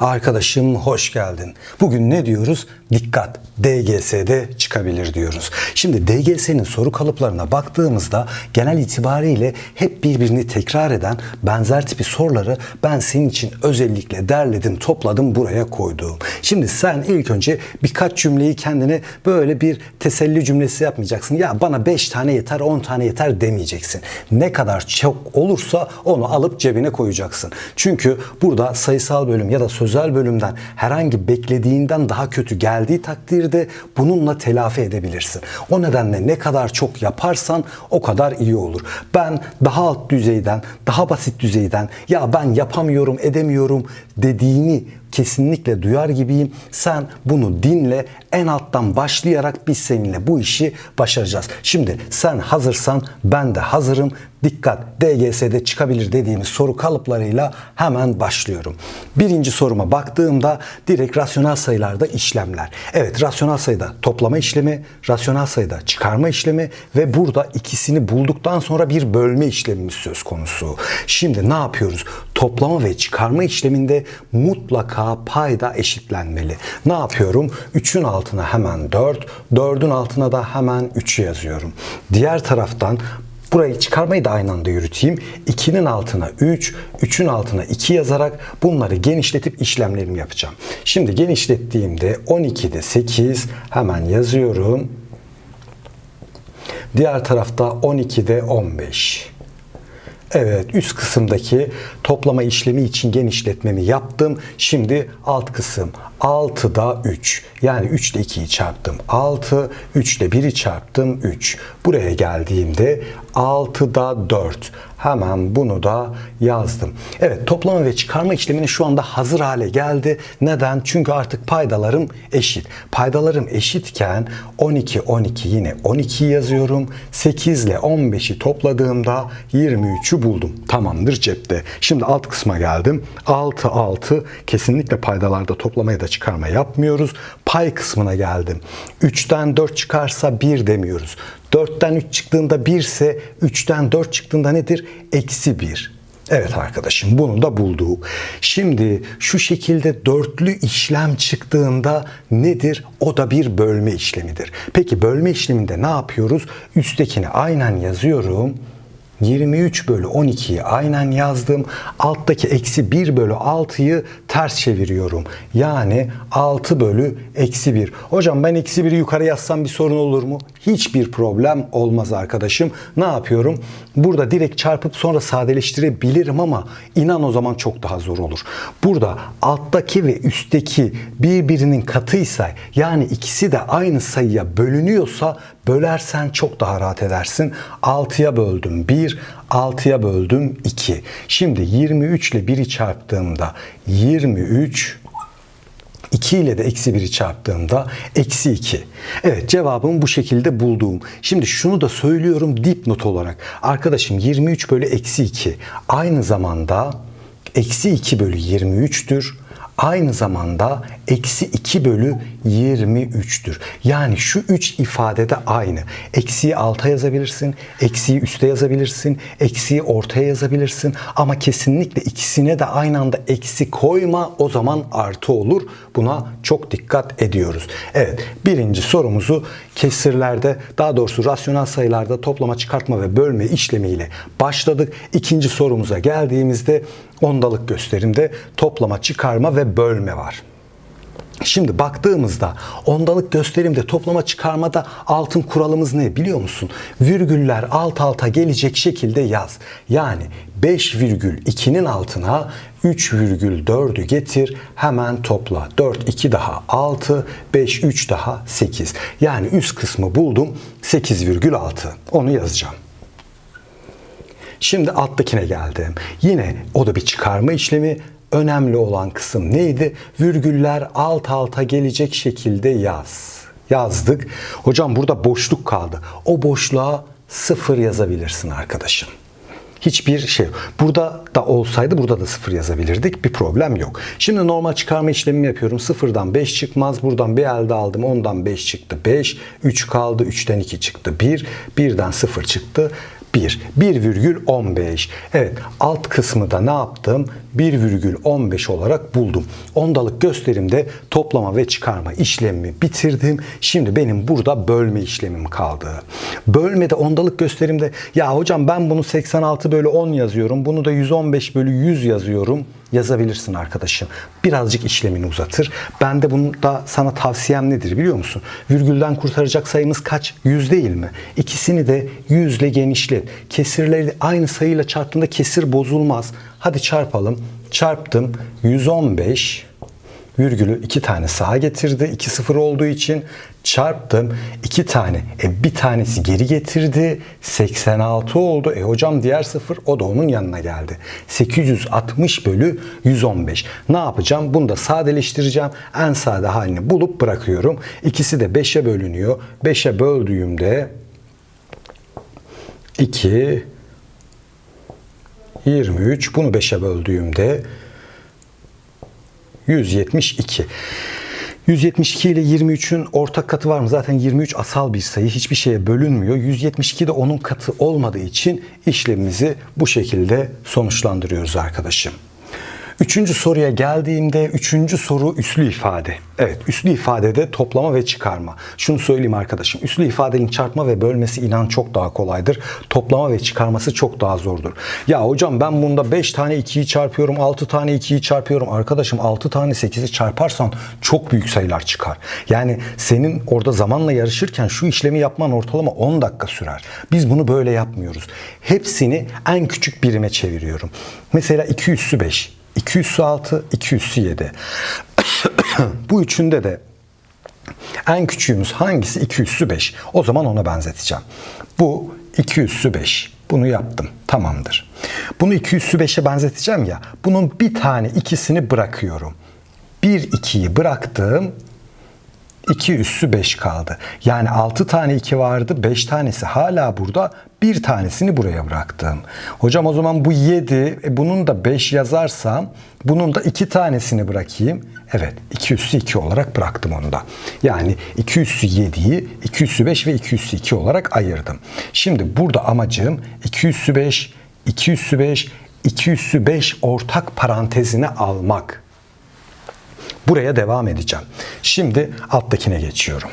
Arkadaşım hoş geldin. Bugün ne diyoruz? Dikkat DGS'de çıkabilir diyoruz. Şimdi DGS'nin soru kalıplarına baktığımızda genel itibariyle hep birbirini tekrar eden benzer tipi soruları ben senin için özellikle derledim, topladım, buraya koydum. Şimdi sen ilk önce birkaç cümleyi kendine böyle bir teselli cümlesi yapmayacaksın. Ya bana 5 tane yeter, 10 tane yeter demeyeceksin. Ne kadar çok olursa onu alıp cebine koyacaksın. Çünkü burada sayısal bölüm ya da sözel bölümden herhangi beklediğinden daha kötü geldiği takdirde bununla telafi edebilirsin. O nedenle ne kadar çok yaparsan o kadar iyi olur. Ben daha alt düzeyden, daha basit düzeyden ya ben yapamıyorum, edemiyorum dediğini kesinlikle duyar gibiyim. Sen bunu dinle. En alttan başlayarak biz seninle bu işi başaracağız. Şimdi sen hazırsan ben de hazırım. Dikkat DGS'de çıkabilir dediğimiz soru kalıplarıyla hemen başlıyorum. Birinci soruma baktığımda direkt rasyonel sayılarda işlemler. Evet rasyonel sayıda toplama işlemi, rasyonel sayıda çıkarma işlemi ve burada ikisini bulduktan sonra bir bölme işlemimiz söz konusu. Şimdi ne yapıyoruz? Toplama ve çıkarma işleminde mutlaka payda eşitlenmeli. Ne yapıyorum? 3'ün altına hemen 4, 4'ün altına da hemen 3'ü yazıyorum. Diğer taraftan Burayı çıkarmayı da aynı anda yürüteyim. 2'nin altına 3, 3'ün altına 2 yazarak bunları genişletip işlemlerimi yapacağım. Şimdi genişlettiğimde 12'de 8 hemen yazıyorum. Diğer tarafta 12'de 15. Evet üst kısımdaki toplama işlemi için genişletmemi yaptım. Şimdi alt kısım 6'da 3. Yani 3 ile 2'yi çarptım 6, 3 ile 1'i çarptım 3. Buraya geldiğimde 6'da 4. Hemen bunu da yazdım. Evet toplama ve çıkarma işlemini şu anda hazır hale geldi. Neden? Çünkü artık paydalarım eşit. Paydalarım eşitken 12 12 yine 12'yi yazıyorum. 8 ile 15'i topladığımda 23'ü buldum. Tamamdır cepte. Şimdi alt kısma geldim. 6 6 kesinlikle paydalarda toplamaya da çıkarma yapmıyoruz. Pay kısmına geldim. 3'ten 4 çıkarsa 1 demiyoruz. 4'ten 3 çıktığında 1 ise 3'ten 4 çıktığında nedir? Eksi 1. Evet arkadaşım bunu da bulduk. Şimdi şu şekilde dörtlü işlem çıktığında nedir? O da bir bölme işlemidir. Peki bölme işleminde ne yapıyoruz? Üsttekini aynen yazıyorum. 23 bölü 12'yi aynen yazdım. Alttaki eksi 1 bölü 6'yı ters çeviriyorum. Yani 6 bölü eksi 1. Hocam ben eksi 1'i yukarı yazsam bir sorun olur mu? Hiçbir problem olmaz arkadaşım. Ne yapıyorum? Burada direkt çarpıp sonra sadeleştirebilirim ama inan o zaman çok daha zor olur. Burada alttaki ve üstteki birbirinin katıysa yani ikisi de aynı sayıya bölünüyorsa bölersen çok daha rahat edersin. 6'ya böldüm 1, 6'ya böldüm 2. Şimdi 23 ile 1'i çarptığımda 23 2 ile de eksi 1'i çarptığımda eksi 2. Evet cevabımı bu şekilde bulduğum. Şimdi şunu da söylüyorum dipnot olarak. Arkadaşım 23 bölü eksi 2 aynı zamanda eksi 2 bölü 23'tür aynı zamanda eksi 2 bölü 23'tür. Yani şu 3 ifadede aynı. Eksiyi alta yazabilirsin, eksiyi üste yazabilirsin, eksiyi ortaya yazabilirsin ama kesinlikle ikisine de aynı anda eksi koyma o zaman artı olur. Buna çok dikkat ediyoruz. Evet birinci sorumuzu kesirlerde daha doğrusu rasyonel sayılarda toplama, çıkartma ve bölme işlemiyle başladık. İkinci sorumuza geldiğimizde ondalık gösterimde toplama, çıkarma ve bölme var. Şimdi baktığımızda ondalık gösterimde toplama çıkarmada altın kuralımız ne biliyor musun? Virgüller alt alta gelecek şekilde yaz. Yani 5,2'nin altına 3,4'ü getir hemen topla. 4 2 daha 6 5 3 daha 8. Yani üst kısmı buldum 8,6. Onu yazacağım. Şimdi alttakine geldim. Yine o da bir çıkarma işlemi. Önemli olan kısım neydi? Virgüller alt alta gelecek şekilde yaz. Yazdık. Hocam burada boşluk kaldı. O boşluğa sıfır yazabilirsin arkadaşım. Hiçbir şey yok. Burada da olsaydı burada da sıfır yazabilirdik. Bir problem yok. Şimdi normal çıkarma işlemimi yapıyorum. Sıfırdan 5 çıkmaz. Buradan bir elde aldım. Ondan 5 çıktı. 5. 3 kaldı. 3'ten 2 çıktı. 1. 1'den 0 çıktı. 1. 1,15. Evet alt kısmı da ne yaptım? 1,15 olarak buldum. Ondalık gösterimde toplama ve çıkarma işlemimi bitirdim. Şimdi benim burada bölme işlemim kaldı. Bölmede ondalık gösterimde ya hocam ben bunu 86 bölü 10 yazıyorum. Bunu da 115 bölü 100 yazıyorum yazabilirsin arkadaşım. Birazcık işlemini uzatır. Ben de bunu da sana tavsiyem nedir biliyor musun? Virgülden kurtaracak sayımız kaç? 100 değil mi? İkisini de 100 ile genişlet. Kesirleri aynı sayıyla çarptığında kesir bozulmaz. Hadi çarpalım. Çarptım. 115 virgülü iki tane sağa getirdi. 2 sıfır olduğu için çarptım. iki tane. E bir tanesi geri getirdi. 86 oldu. E hocam diğer sıfır o da onun yanına geldi. 860 bölü 115. Ne yapacağım? Bunu da sadeleştireceğim. En sade halini bulup bırakıyorum. İkisi de 5'e bölünüyor. 5'e böldüğümde 2 23 bunu 5'e böldüğümde 172. 172 ile 23'ün ortak katı var mı? Zaten 23 asal bir sayı. Hiçbir şeye bölünmüyor. 172 de onun katı olmadığı için işlemimizi bu şekilde sonuçlandırıyoruz arkadaşım. Üçüncü soruya geldiğimde üçüncü soru üslü ifade. Evet üslü ifadede toplama ve çıkarma. Şunu söyleyeyim arkadaşım. Üslü ifadenin çarpma ve bölmesi inan çok daha kolaydır. Toplama ve çıkarması çok daha zordur. Ya hocam ben bunda 5 tane 2'yi çarpıyorum, 6 tane 2'yi çarpıyorum. Arkadaşım 6 tane 8'i çarparsan çok büyük sayılar çıkar. Yani senin orada zamanla yarışırken şu işlemi yapman ortalama 10 dakika sürer. Biz bunu böyle yapmıyoruz. Hepsini en küçük birime çeviriyorum. Mesela 2 üssü 5. 2 üssü 6, 2 üssü 7. Bu üçünde de en küçüğümüz hangisi? 2 üssü 5. O zaman ona benzeteceğim. Bu 2 üssü 5. Bunu yaptım. Tamamdır. Bunu 2 üssü 5'e benzeteceğim ya. Bunun bir tane ikisini bırakıyorum. 1 2'yi bıraktım. 2 üssü 5 kaldı. Yani 6 tane 2 vardı. 5 tanesi hala burada. Bir tanesini buraya bıraktım. Hocam o zaman bu 7. E bunun da 5 yazarsam bunun da 2 tanesini bırakayım. Evet 2 üssü 2 olarak bıraktım onu da. Yani 2 üssü 7'yi 2 üssü 5 ve 2 üssü 2 olarak ayırdım. Şimdi burada amacım 2 üssü 5, 2 üssü 5, 2 üssü 5 ortak parantezine almak. Buraya devam edeceğim. Şimdi alttakine geçiyorum.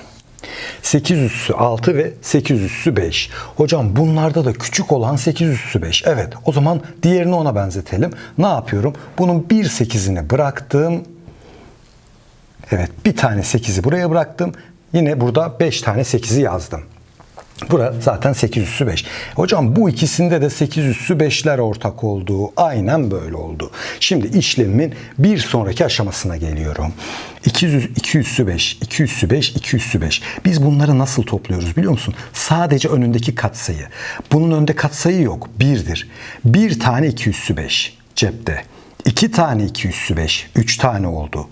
8 üssü 6 ve 8 üssü 5. Hocam bunlarda da küçük olan 8 üssü 5. Evet o zaman diğerini ona benzetelim. Ne yapıyorum? Bunun 1 8'ini bıraktım. Evet bir tane 8'i buraya bıraktım. Yine burada 5 tane 8'i yazdım. Bura zaten 8 üssü 5. Hocam bu ikisinde de 8 üssü 5'ler ortak olduğu aynen böyle oldu. Şimdi işlemimin bir sonraki aşamasına geliyorum. 2 üssü 5, 2 üssü 5, 2 üssü 5. Biz bunları nasıl topluyoruz biliyor musun? Sadece önündeki katsayı. Bunun önünde katsayı yok. 1'dir. Bir tane 2 üssü 5 cepte. 2 tane 2 üssü 5, 3 tane oldu.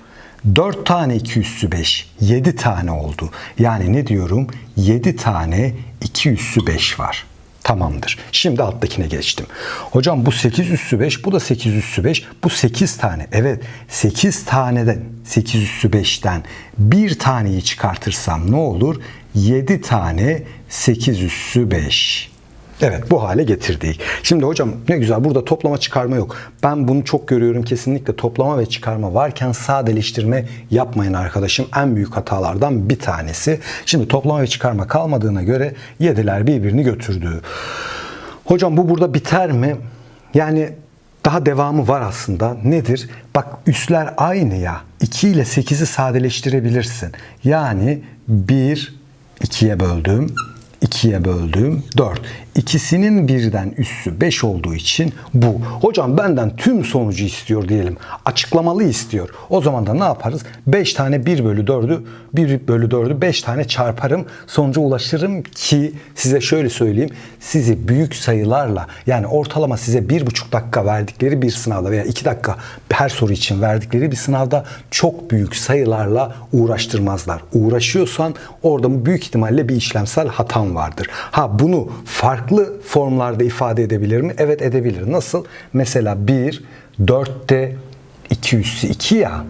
4 tane 2 üssü 5, 7 tane oldu. Yani ne diyorum? 7 tane 2 üssü 5 var. Tamamdır. Şimdi alttakine geçtim. Hocam bu 8 üssü 5, bu da 8 üssü 5. Bu 8 tane. Evet 8 taneden 8 üssü 5'ten bir taneyi çıkartırsam ne olur? 7 tane 8 üssü 5. Evet bu hale getirdik. Şimdi hocam ne güzel burada toplama çıkarma yok. Ben bunu çok görüyorum kesinlikle toplama ve çıkarma varken sadeleştirme yapmayın arkadaşım. En büyük hatalardan bir tanesi. Şimdi toplama ve çıkarma kalmadığına göre yediler birbirini götürdü. Hocam bu burada biter mi? Yani daha devamı var aslında. Nedir? Bak üsler aynı ya. 2 ile 8'i sadeleştirebilirsin. Yani 1 2'ye böldüm. 2'ye böldüm 4. İkisinin birden üssü 5 olduğu için bu. Hocam benden tüm sonucu istiyor diyelim. Açıklamalı istiyor. O zaman da ne yaparız? 5 tane 1 bölü 4'ü 1 bölü 4'ü 5 tane çarparım. Sonuca ulaşırım ki size şöyle söyleyeyim. Sizi büyük sayılarla yani ortalama size 1,5 dakika verdikleri bir sınavda veya 2 dakika her soru için verdikleri bir sınavda çok büyük sayılarla uğraştırmazlar. Uğraşıyorsan orada büyük ihtimalle bir işlemsel hatan vardır. Ha bunu farklı formlarda ifade edebilir mi? Evet edebilir. Nasıl? Mesela 1, 4'te 2 üssü 2 ya.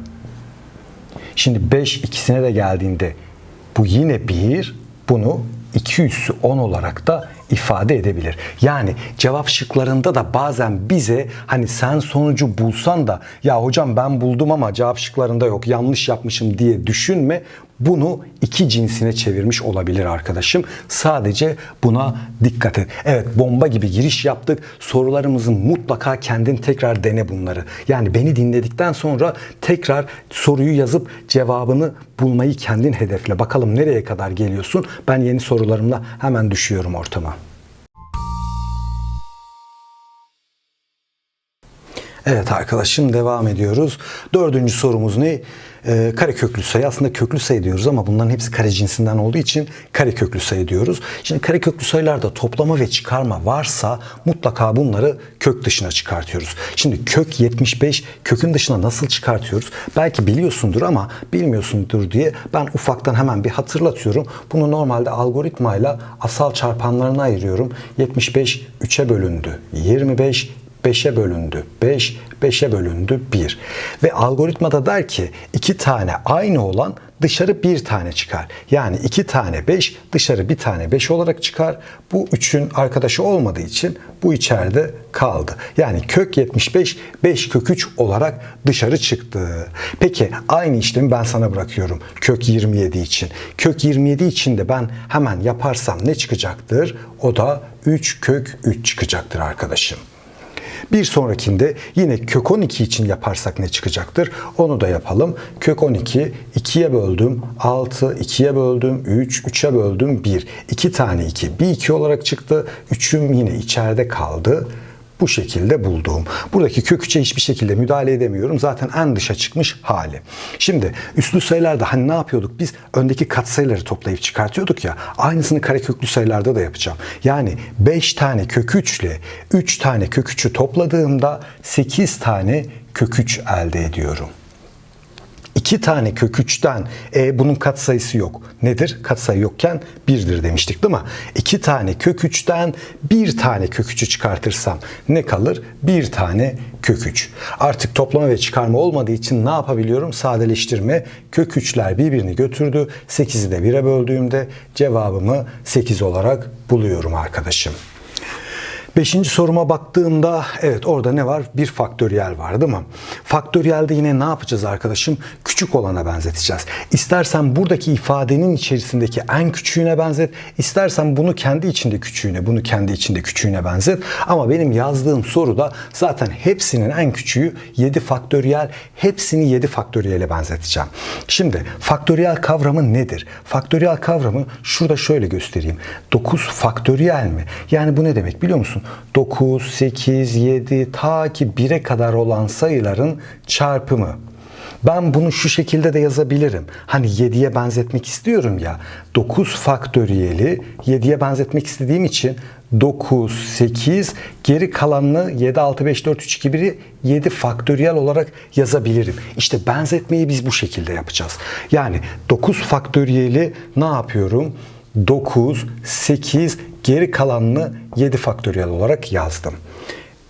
Şimdi 5 ikisine de geldiğinde bu yine 1. Bunu 2 üssü 10 olarak da ifade edebilir. Yani cevap şıklarında da bazen bize hani sen sonucu bulsan da ya hocam ben buldum ama cevap şıklarında yok yanlış yapmışım diye düşünme. Bunu iki cinsine çevirmiş olabilir arkadaşım. Sadece buna dikkat et. Evet bomba gibi giriş yaptık. Sorularımızı mutlaka kendin tekrar dene bunları. Yani beni dinledikten sonra tekrar soruyu yazıp cevabını bulmayı kendin hedefle. Bakalım nereye kadar geliyorsun? Ben yeni sorularımla hemen düşüyorum ortama. Evet arkadaşım devam ediyoruz. Dördüncü sorumuz ne? Ee, kare köklü sayı. Aslında köklü sayı diyoruz ama bunların hepsi kare cinsinden olduğu için kare köklü sayı diyoruz. Şimdi kare köklü sayılarda toplama ve çıkarma varsa mutlaka bunları kök dışına çıkartıyoruz. Şimdi kök 75 kökün dışına nasıl çıkartıyoruz? Belki biliyorsundur ama bilmiyorsundur diye ben ufaktan hemen bir hatırlatıyorum. Bunu normalde algoritmayla asal çarpanlarına ayırıyorum. 75 3'e bölündü. 25 5'e bölündü 5, 5'e bölündü 1. Ve algoritmada der ki iki tane aynı olan dışarı bir tane çıkar. Yani iki tane 5 dışarı bir tane 5 olarak çıkar. Bu 3'ün arkadaşı olmadığı için bu içeride kaldı. Yani kök 75 5 kök 3 olarak dışarı çıktı. Peki aynı işlemi ben sana bırakıyorum. Kök 27 için. Kök 27 için de ben hemen yaparsam ne çıkacaktır? O da 3 kök 3 çıkacaktır arkadaşım. Bir sonrakinde yine kök 12 için yaparsak ne çıkacaktır? Onu da yapalım. Kök 12 2'ye böldüm 6, 2'ye böldüm 3, 3'e böldüm 1. 2 tane 2. Bir 2 olarak çıktı. 3'üm yine içeride kaldı bu şekilde bulduğum. Buradaki kök 3'e hiçbir şekilde müdahale edemiyorum. Zaten en dışa çıkmış hali. Şimdi üslü sayılarda hani ne yapıyorduk? Biz öndeki katsayıları toplayıp çıkartıyorduk ya. Aynısını kareköklü sayılarda da yapacağım. Yani 5 tane kök 3 ile 3 tane kök 3'ü topladığımda 8 tane kök 3 elde ediyorum. 2 tane kök 3'ten e, bunun katsayısı yok. Nedir? Katsayı yokken 1'dir demiştik değil mi? 2 tane kök 3'ten 1 tane kök 3'ü çıkartırsam ne kalır? 1 tane kök 3. Artık toplama ve çıkarma olmadığı için ne yapabiliyorum? Sadeleştirme. Kök 3'ler birbirini götürdü. 8'i de 1'e böldüğümde cevabımı 8 olarak buluyorum arkadaşım. Beşinci soruma baktığımda evet orada ne var? Bir faktöriyel var değil mi? Faktöriyelde yine ne yapacağız arkadaşım? Küçük olana benzeteceğiz. İstersen buradaki ifadenin içerisindeki en küçüğüne benzet. istersen bunu kendi içinde küçüğüne, bunu kendi içinde küçüğüne benzet. Ama benim yazdığım soruda zaten hepsinin en küçüğü 7 faktöriyel. Hepsini 7 faktöriyele benzeteceğim. Şimdi faktöriyel kavramı nedir? Faktöriyel kavramı şurada şöyle göstereyim. 9 faktöriyel mi? Yani bu ne demek biliyor musun? 9, 8, 7 ta ki 1'e kadar olan sayıların çarpımı. Ben bunu şu şekilde de yazabilirim. Hani 7'ye benzetmek istiyorum ya. 9 faktöriyeli 7'ye benzetmek istediğim için 9, 8, geri kalanını 7, 6, 5, 4, 3, 2, 1'i 7 faktöriyel olarak yazabilirim. İşte benzetmeyi biz bu şekilde yapacağız. Yani 9 faktöriyeli ne yapıyorum? 9, 8, geri kalanını 7 faktöriyel olarak yazdım.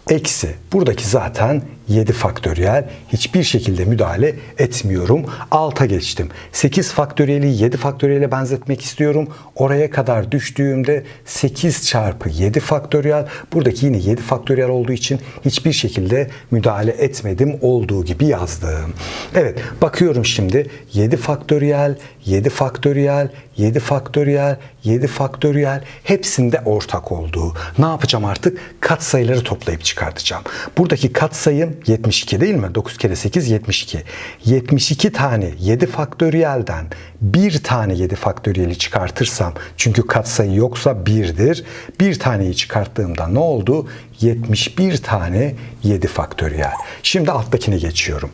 Eksi buradaki zaten 7 faktöriyel hiçbir şekilde müdahale etmiyorum. Alta geçtim. 8 faktöriyeli 7 faktöriyele benzetmek istiyorum. Oraya kadar düştüğümde 8 çarpı 7 faktöriyel. Buradaki yine 7 faktöriyel olduğu için hiçbir şekilde müdahale etmedim. Olduğu gibi yazdım. Evet bakıyorum şimdi 7 faktöriyel, 7 faktöriyel, 7 faktöriyel, 7 faktöriyel hepsinde ortak olduğu. Ne yapacağım artık? Kat sayıları toplayıp çıkartacağım. Buradaki kat sayım 72 değil mi? 9 kere 8 72. 72 tane 7 faktöriyelden bir tane 7 faktöriyeli çıkartırsam çünkü katsayı yoksa 1'dir. Bir taneyi çıkarttığımda ne oldu? 71 tane 7 faktöriyel. Şimdi alttakine geçiyorum.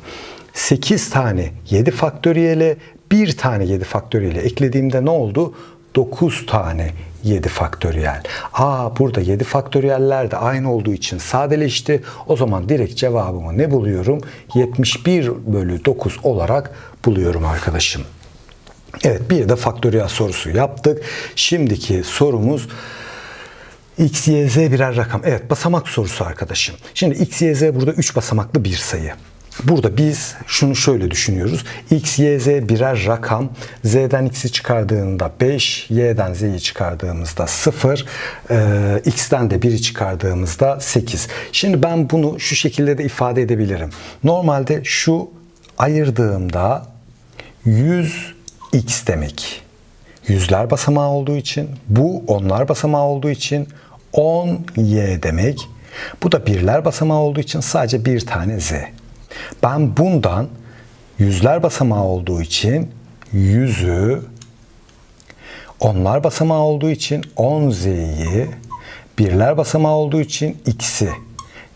8 tane 7 faktöriyele bir tane 7 faktöriyeli eklediğimde ne oldu? 9 tane 7 faktöriyel. Aa burada 7 faktöriyeller de aynı olduğu için sadeleşti. O zaman direkt cevabımı ne buluyorum? 71 bölü 9 olarak buluyorum arkadaşım. Evet bir de faktöriyel sorusu yaptık. Şimdiki sorumuz x, y, z birer rakam. Evet basamak sorusu arkadaşım. Şimdi x, y, z burada 3 basamaklı bir sayı. Burada biz şunu şöyle düşünüyoruz. X, Y, Z birer rakam. Z'den X'i çıkardığında 5, Y'den Z'yi çıkardığımızda 0, e, X'ten de 1'i çıkardığımızda 8. Şimdi ben bunu şu şekilde de ifade edebilirim. Normalde şu ayırdığımda 100 X demek. Yüzler basamağı olduğu için, bu onlar basamağı olduğu için 10 Y demek. Bu da birler basamağı olduğu için sadece bir tane Z. Ben bundan yüzler basamağı olduğu için yüzü, onlar basamağı olduğu için 10Z'yi, birler basamağı olduğu için X'i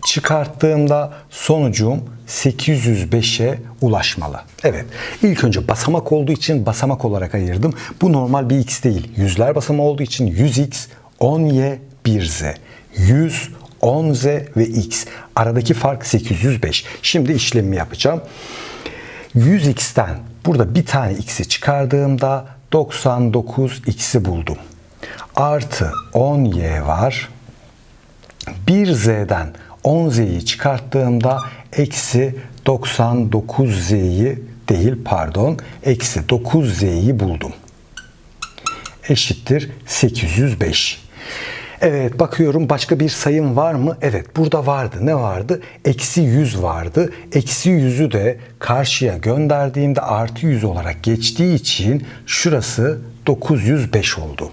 çıkarttığımda sonucum 805'e ulaşmalı. Evet. İlk önce basamak olduğu için basamak olarak ayırdım. Bu normal bir x değil. Yüzler basamağı olduğu için 100x, 10y, 1z. 100, 10z ve x. Aradaki fark 805. Şimdi işlemimi yapacağım. 100x'ten burada bir tane x'i çıkardığımda 99x'i buldum. Artı 10y var. 1z'den 10z'yi çıkarttığımda eksi 99z'yi değil pardon eksi 9z'yi buldum. Eşittir 805. Evet bakıyorum başka bir sayım var mı? Evet burada vardı. Ne vardı? Eksi 100 vardı. Eksi 100'ü de karşıya gönderdiğimde artı 100 olarak geçtiği için şurası 905 oldu.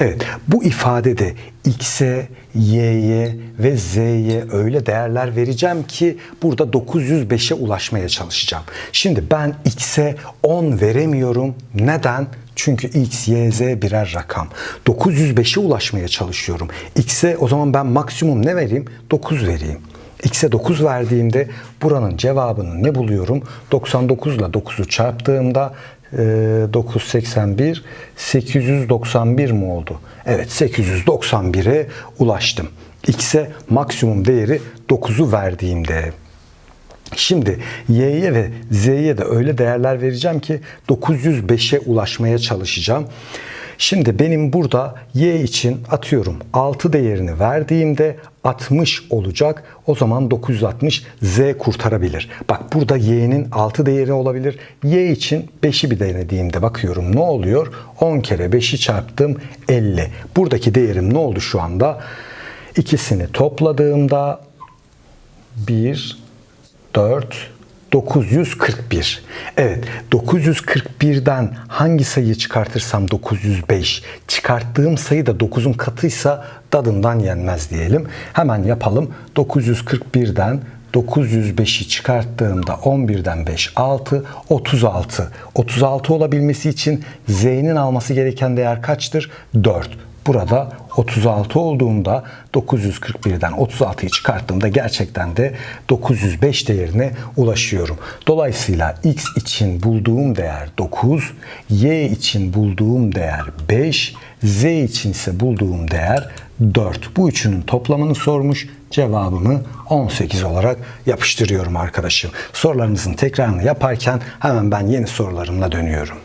Evet bu ifadede x'e, y'ye ve z'ye öyle değerler vereceğim ki burada 905'e ulaşmaya çalışacağım. Şimdi ben x'e 10 veremiyorum. Neden? Çünkü x, y, z birer rakam. 905'e ulaşmaya çalışıyorum. X'e o zaman ben maksimum ne vereyim? 9 vereyim. X'e 9 verdiğimde buranın cevabını ne buluyorum? 99 ile 9'u çarptığımda 981 891 mi oldu? Evet 891'e ulaştım. X'e maksimum değeri 9'u verdiğimde. Şimdi y'ye ve z'ye de öyle değerler vereceğim ki 905'e ulaşmaya çalışacağım. Şimdi benim burada y için atıyorum 6 değerini verdiğimde 60 olacak. O zaman 960 z kurtarabilir. Bak burada y'nin 6 değeri olabilir. y için 5'i bir denediğimde bakıyorum ne oluyor? 10 kere 5'i çarptım 50. Buradaki değerim ne oldu şu anda? İkisini topladığımda 1, 4, 941. Evet 941'den hangi sayıyı çıkartırsam 905. Çıkarttığım sayı da 9'un katıysa dadından yenmez diyelim. Hemen yapalım. 941'den 905'i çıkarttığımda 11'den 5 6 36. 36 olabilmesi için z'nin alması gereken değer kaçtır? 4. Burada 36 olduğunda 941'den 36'yı çıkarttığımda gerçekten de 905 değerine ulaşıyorum. Dolayısıyla x için bulduğum değer 9, y için bulduğum değer 5, z için ise bulduğum değer 4. Bu üçünün toplamını sormuş. Cevabımı 18 olarak yapıştırıyorum arkadaşım. Sorularınızın tekrarını yaparken hemen ben yeni sorularımla dönüyorum.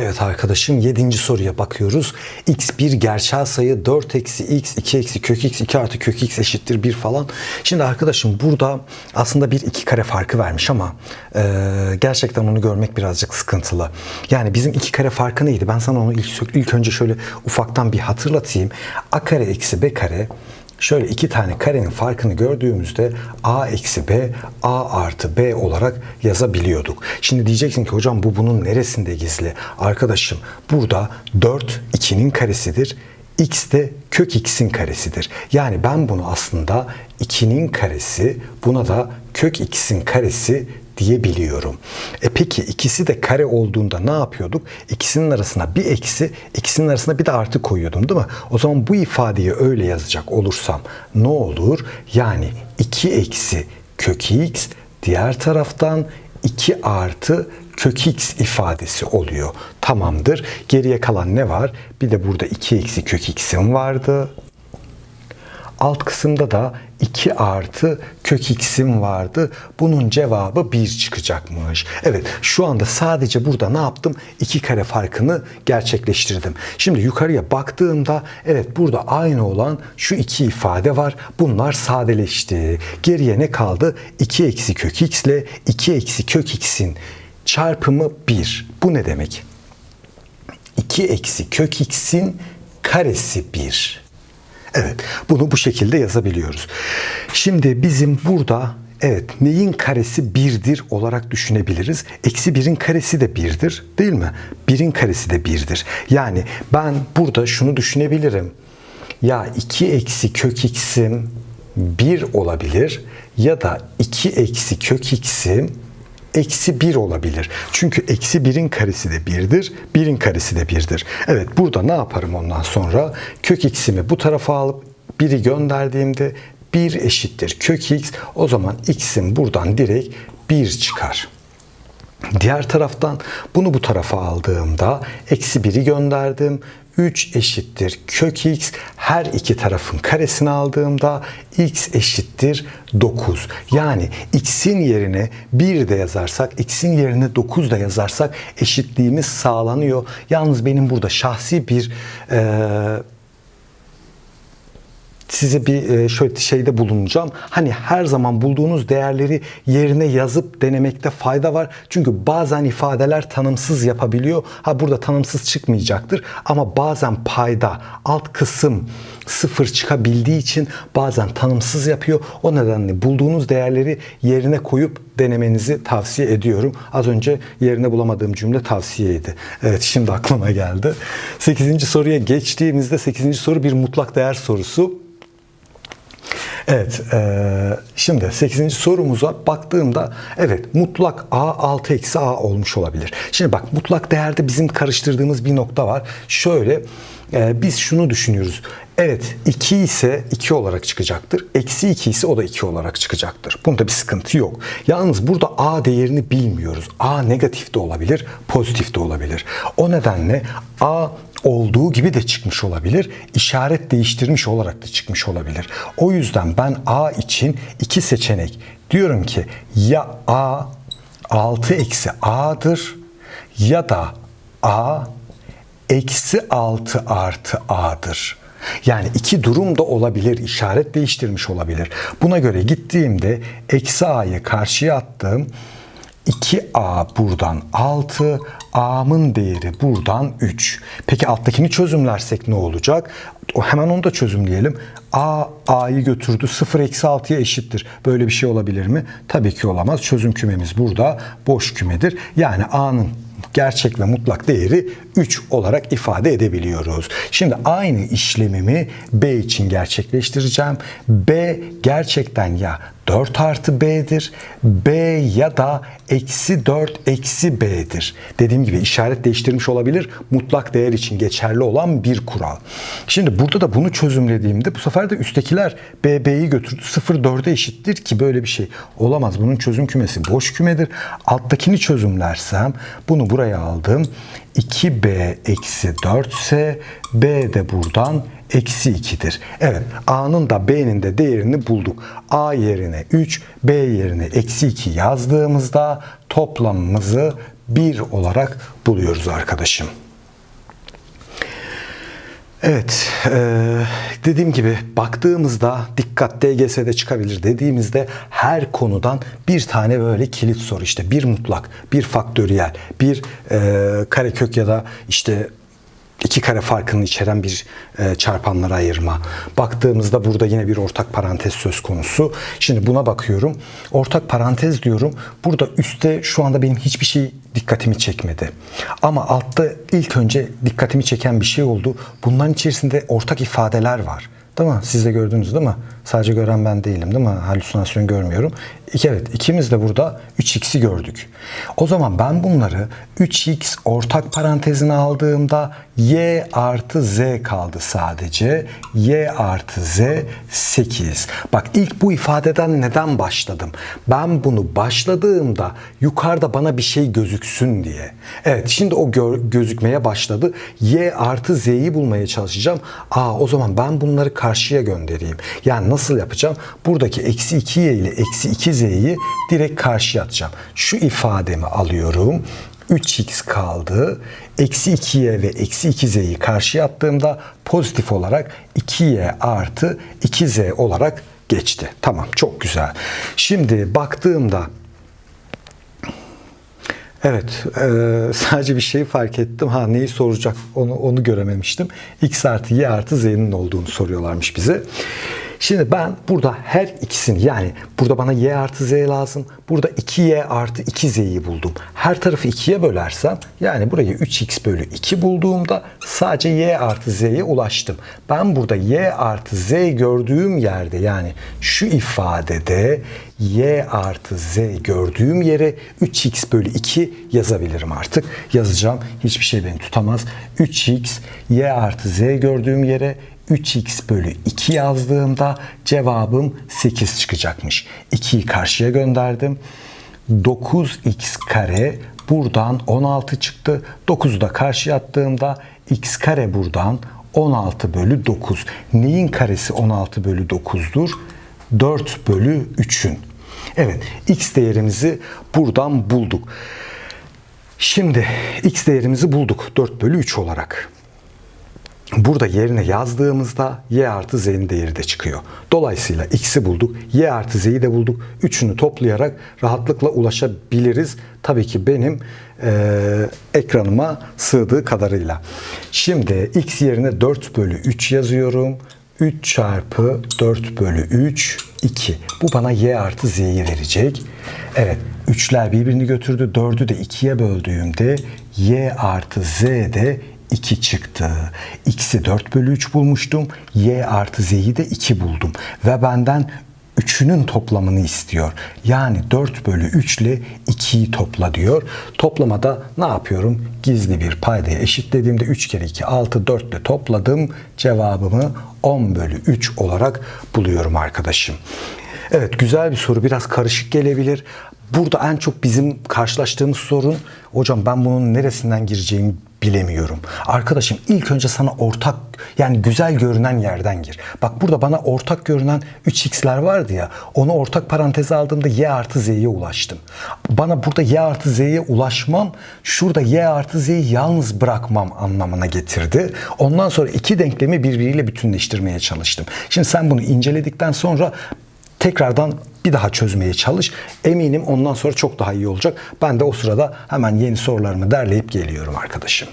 Evet arkadaşım 7. soruya bakıyoruz. x bir gerçel sayı 4 eksi x 2 eksi kök x 2 artı kök x eşittir 1 falan. Şimdi arkadaşım burada aslında bir iki kare farkı vermiş ama e, gerçekten onu görmek birazcık sıkıntılı. Yani bizim iki kare farkı neydi? Ben sana onu ilk, ilk önce şöyle ufaktan bir hatırlatayım. a kare eksi b kare Şöyle iki tane karenin farkını gördüğümüzde a eksi b, a artı b olarak yazabiliyorduk. Şimdi diyeceksin ki hocam bu bunun neresinde gizli? Arkadaşım burada 4 2'nin karesidir. x de kök x'in karesidir. Yani ben bunu aslında 2'nin karesi buna da kök x'in karesi diyebiliyorum. E peki ikisi de kare olduğunda ne yapıyorduk? İkisinin arasına bir eksi, ikisinin arasına bir de artı koyuyordum değil mi? O zaman bu ifadeyi öyle yazacak olursam ne olur? Yani 2 eksi kök x diğer taraftan 2 artı kök x ifadesi oluyor. Tamamdır. Geriye kalan ne var? Bir de burada 2 eksi kök x'im vardı. Alt kısımda da 2 artı kök x'im vardı. Bunun cevabı 1 çıkacakmış. Evet şu anda sadece burada ne yaptım? 2 kare farkını gerçekleştirdim. Şimdi yukarıya baktığımda evet burada aynı olan şu iki ifade var. Bunlar sadeleşti. Geriye ne kaldı? 2 eksi kök x ile 2 eksi kök x'in çarpımı 1. Bu ne demek? 2 eksi kök x'in karesi 1. Evet, bunu bu şekilde yazabiliyoruz. Şimdi bizim burada evet neyin karesi 1'dir olarak düşünebiliriz. Eksi 1'in karesi de 1'dir değil mi? 1'in karesi de 1'dir. Yani ben burada şunu düşünebilirim. Ya 2 eksi kök x'im 1 olabilir ya da 2 eksi kök x'im eksi 1 olabilir. Çünkü eksi 1'in karesi de 1'dir, 1'in karesi de 1'dir. Evet burada ne yaparım ondan sonra? Kök x'imi bu tarafa alıp 1'i gönderdiğimde 1 eşittir kök x. O zaman x'im buradan direkt 1 çıkar. Diğer taraftan bunu bu tarafa aldığımda eksi 1'i gönderdim. 3 eşittir kök x. Her iki tarafın karesini aldığımda x eşittir 9. Yani x'in yerine 1 de yazarsak, x'in yerine 9 da yazarsak eşitliğimiz sağlanıyor. Yalnız benim burada şahsi bir e, size bir e, şöyle şeyde bulunacağım. Hani her zaman bulduğunuz değerleri yerine yazıp denemekte fayda var. Çünkü bazen ifadeler tanımsız yapabiliyor. Ha burada tanımsız çıkmayacaktır ama bazen payda alt kısım sıfır çıkabildiği için bazen tanımsız yapıyor. O nedenle bulduğunuz değerleri yerine koyup denemenizi tavsiye ediyorum. Az önce yerine bulamadığım cümle tavsiyeydi. Evet şimdi aklıma geldi. 8. soruya geçtiğimizde 8. soru bir mutlak değer sorusu. Evet, e, şimdi 8. sorumuza baktığımda evet mutlak A 6 eksi A olmuş olabilir. Şimdi bak mutlak değerde bizim karıştırdığımız bir nokta var. Şöyle e, biz şunu düşünüyoruz. Evet 2 ise 2 olarak çıkacaktır. Eksi 2 ise o da 2 olarak çıkacaktır. Bunda bir sıkıntı yok. Yalnız burada A değerini bilmiyoruz. A negatif de olabilir, pozitif de olabilir. O nedenle A olduğu gibi de çıkmış olabilir. işaret değiştirmiş olarak da çıkmış olabilir. O yüzden ben A için iki seçenek diyorum ki ya A 6 eksi A'dır ya da A eksi 6 artı A'dır. Yani iki durum da olabilir, işaret değiştirmiş olabilir. Buna göre gittiğimde eksi a'yı karşıya attım. 2a buradan 6, a'mın değeri buradan 3. Peki alttakini çözümlersek ne olacak? O hemen onu da çözümleyelim. a a'yı götürdü 0 eksi 6'ya eşittir. Böyle bir şey olabilir mi? Tabii ki olamaz. Çözüm kümemiz burada boş kümedir. Yani a'nın gerçek ve mutlak değeri 3 olarak ifade edebiliyoruz. Şimdi aynı işlemimi B için gerçekleştireceğim. B gerçekten ya 4 artı B'dir. B ya da eksi 4 eksi B'dir. Dediğim gibi işaret değiştirmiş olabilir. Mutlak değer için geçerli olan bir kural. Şimdi burada da bunu çözümlediğimde bu sefer de üsttekiler B, B'yi götürdü. 0, 4'e eşittir ki böyle bir şey olamaz. Bunun çözüm kümesi boş kümedir. Alttakini çözümlersem bunu buraya aldım. 2B eksi 4 ise B de buradan eksi 2'dir. Evet A'nın da B'nin de değerini bulduk. A yerine 3, B yerine eksi 2 yazdığımızda toplamımızı 1 olarak buluyoruz arkadaşım. Evet, e, dediğim gibi baktığımızda dikkat DGS'de çıkabilir dediğimizde her konudan bir tane böyle kilit soru işte bir mutlak, bir faktöriyel, bir e, karekök ya da işte iki kare farkını içeren bir e, çarpanlara ayırma. Baktığımızda burada yine bir ortak parantez söz konusu. Şimdi buna bakıyorum. Ortak parantez diyorum. Burada üstte şu anda benim hiçbir şey dikkatimi çekmedi. Ama altta ilk önce dikkatimi çeken bir şey oldu. Bunların içerisinde ortak ifadeler var. Değil mi? Siz de gördünüz değil mi? Sadece gören ben değilim değil mi? Halüsinasyon görmüyorum. İki, evet ikimiz de burada 3x'i gördük. O zaman ben bunları 3x ortak parantezine aldığımda y artı z kaldı sadece. y artı z 8. Bak ilk bu ifadeden neden başladım? Ben bunu başladığımda yukarıda bana bir şey gözüksün diye. Evet şimdi o gör- gözükmeye başladı. y artı z'yi bulmaya çalışacağım. Aa o zaman ben bunları karşıya göndereyim. Yani nasıl yapacağım? Buradaki eksi 2y ile eksi 2z'yi direkt karşıya atacağım. Şu ifademi alıyorum. 3x kaldı. Eksi 2y ve eksi 2z'yi karşıya attığımda pozitif olarak 2y artı 2z olarak geçti. Tamam çok güzel. Şimdi baktığımda Evet, e, sadece bir şey fark ettim. Ha neyi soracak onu onu görememiştim. X artı Y artı Z'nin olduğunu soruyorlarmış bize. Şimdi ben burada her ikisini yani burada bana Y artı Z lazım. Burada 2Y artı 2Z'yi buldum. Her tarafı 2'ye bölersem yani burayı 3X bölü 2 bulduğumda sadece Y artı Z'ye ulaştım. Ben burada Y artı Z gördüğüm yerde yani şu ifadede y artı z gördüğüm yere 3x bölü 2 yazabilirim artık. Yazacağım. Hiçbir şey beni tutamaz. 3x y artı z gördüğüm yere 3x bölü 2 yazdığımda cevabım 8 çıkacakmış. 2'yi karşıya gönderdim. 9x kare buradan 16 çıktı. 9'u da karşıya attığımda x kare buradan 16 bölü 9. Neyin karesi 16 bölü 9'dur? 4 bölü 3'ün. Evet x değerimizi buradan bulduk. Şimdi x değerimizi bulduk 4 bölü 3 olarak. Burada yerine yazdığımızda y artı z'nin değeri de çıkıyor. Dolayısıyla x'i bulduk, y artı z'yi de bulduk. Üçünü toplayarak rahatlıkla ulaşabiliriz. Tabii ki benim e, ekranıma sığdığı kadarıyla. Şimdi x yerine 4 bölü 3 yazıyorum. 3 çarpı 4 bölü 3 2. Bu bana y artı z'yi verecek. Evet 3'ler birbirini götürdü. 4'ü de 2'ye böldüğümde y artı z de 2 çıktı. X'i 4 bölü 3 bulmuştum. Y artı Z'yi de 2 buldum. Ve benden üçünün toplamını istiyor. Yani 4 bölü 3 ile 2'yi topla diyor. Toplamada ne yapıyorum? Gizli bir paydaya eşitlediğimde 3 kere 2 6 4 ile topladım. Cevabımı 10 bölü 3 olarak buluyorum arkadaşım. Evet güzel bir soru. Biraz karışık gelebilir. Burada en çok bizim karşılaştığımız sorun hocam ben bunun neresinden gireceğimi bilemiyorum. Arkadaşım ilk önce sana ortak yani güzel görünen yerden gir. Bak burada bana ortak görünen 3x'ler vardı ya onu ortak paranteze aldığımda y artı z'ye ulaştım. Bana burada y artı z'ye ulaşmam şurada y artı z'yi yalnız bırakmam anlamına getirdi. Ondan sonra iki denklemi birbiriyle bütünleştirmeye çalıştım. Şimdi sen bunu inceledikten sonra tekrardan bir daha çözmeye çalış. Eminim ondan sonra çok daha iyi olacak. Ben de o sırada hemen yeni sorularımı derleyip geliyorum arkadaşım.